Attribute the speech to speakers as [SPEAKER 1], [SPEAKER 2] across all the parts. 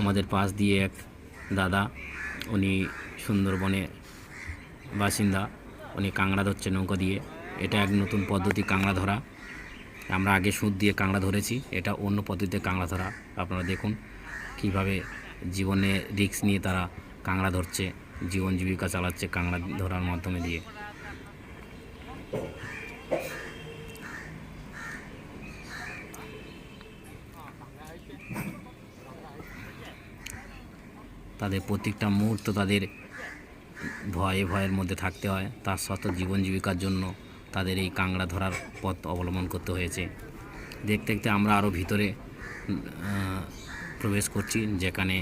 [SPEAKER 1] আমাদের পাশ দিয়ে এক দাদা, উনি সুন্দরবনে বাসিন্দা, উনি কাঁকড়া ধরছে নৌকা দিয়ে। এটা এক নতুন পদ্ধতি কাঁকড়া ধরা। আমরা আগে সুদ দিয়ে কাঁকড়া ধরেছি, এটা অন্য পদ্ধতিতে কাঁকড়া ধরা। আপনারা দেখুন কীভাবে জীবনে রিস্ক নিয়ে তারা কাঁকড়া ধরছে, জীবন জীবিকা চালাচ্ছে কাঁকড়া ধরার মাধ্যমে দিয়ে। তাদের প্রত্যেকটা মুহূর্ত তাদের ভয়ে ভয়ের মধ্যে থাকতে হয়। তার সত্ত্বেও জীবন জীবিকার জন্য তাদের এই কাঁকড়া ধরার পথ অবলম্বন করতে হয়েছে। দেখতে দেখতে আমরা আরও ভিতরে প্রবেশ করছি, যেখানে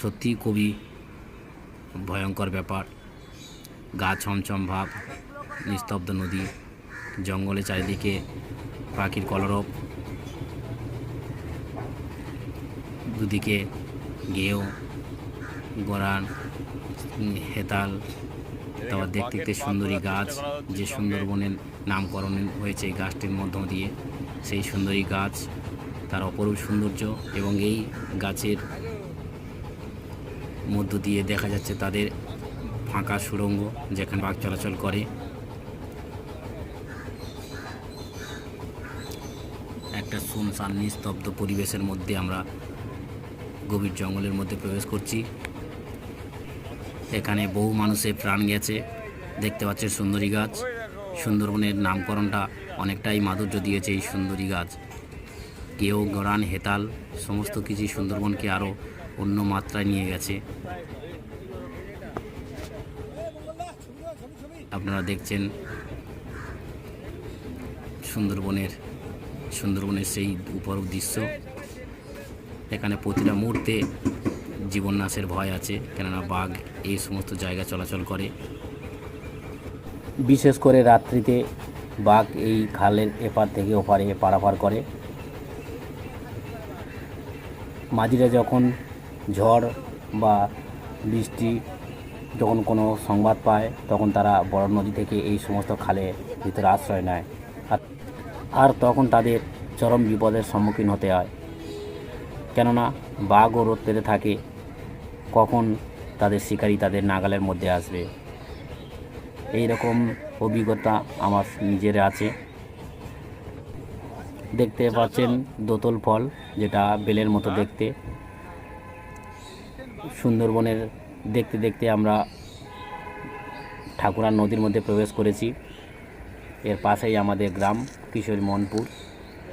[SPEAKER 1] সত্যি খুবই ভয়ঙ্কর ব্যাপার। গা ছমছম ভাব, নিস্তব্ধ নদী, জঙ্গলে চারিদিকে পাখির কলরব। দুদিকে গেও, গরান, হেতাল, তারপর দেখতে দেখতে সুন্দরী গাছ, যে সুন্দরবনের নামকরণ হয়েছে গাছটির মধ্য দিয়ে। সেই সুন্দরী গাছ তার অপরূপ সৌন্দর্য এবং এই গাছের মধ্য দিয়ে দেখা যাচ্ছে তাদের ফাঁকা সুড়ঙ্গ, যেখানে বাঘ চলাচল করে। একটা শুনশান নিস্তব্ধ পরিবেশের মধ্যে আমরা গভীর জঙ্গলের মধ্যে প্রবেশ করছি। এখানে বহু মানুষের প্রাণ গেছে। দেখতে পাচ্ছেন সুন্দরী গাছ। সুন্দরবনের নামকরণটা অনেকটাই মাধুর্য দিয়েছে এই সুন্দরী গাছ। কেউ গরান, হেতাল সমস্ত কিছুই সুন্দরবনকে আরও অন্য মাত্রায় নিয়ে গেছে। আপনারা দেখছেন সুন্দরবনের সুন্দরবনের সেই উপর দৃশ্য। এখানে প্রতিটা মুহূর্তে জীবন নাশের ভয় আছে, কেননা বাঘ এই সমস্ত জায়গা চলাচল করে। বিশেষ করে রাত্রিতে বাঘ এই খালের এপার থেকে ওপারে পারাপার করে। মাঝিরা যখন ঝড় বা বৃষ্টি যখন কোনো সংবাদ পায়, তখন তারা বড় নদী থেকে এই সমস্ত খালে ভিতরে আশ্রয় নেয়। আর তখন তাদের চরম বিপদের সম্মুখীন হতে হয়। কেননা বাঘ ও রোদ পেতে থাকে কখন তাদের শিকারী তাদের নাগালের মধ্যে আসবে। এই রকম অভিজ্ঞতা আমার নিজের আছে। দেখতে পাচ্ছেন দোতল ফল যেটা বেলের মতো দেখতে। সুন্দরবনের দেখতে দেখতে আমরা ঠাকুরার নদীর মধ্যে প্রবেশ করেছি। এর পাশেই আমাদের গ্রাম কিশোরী মনপুর।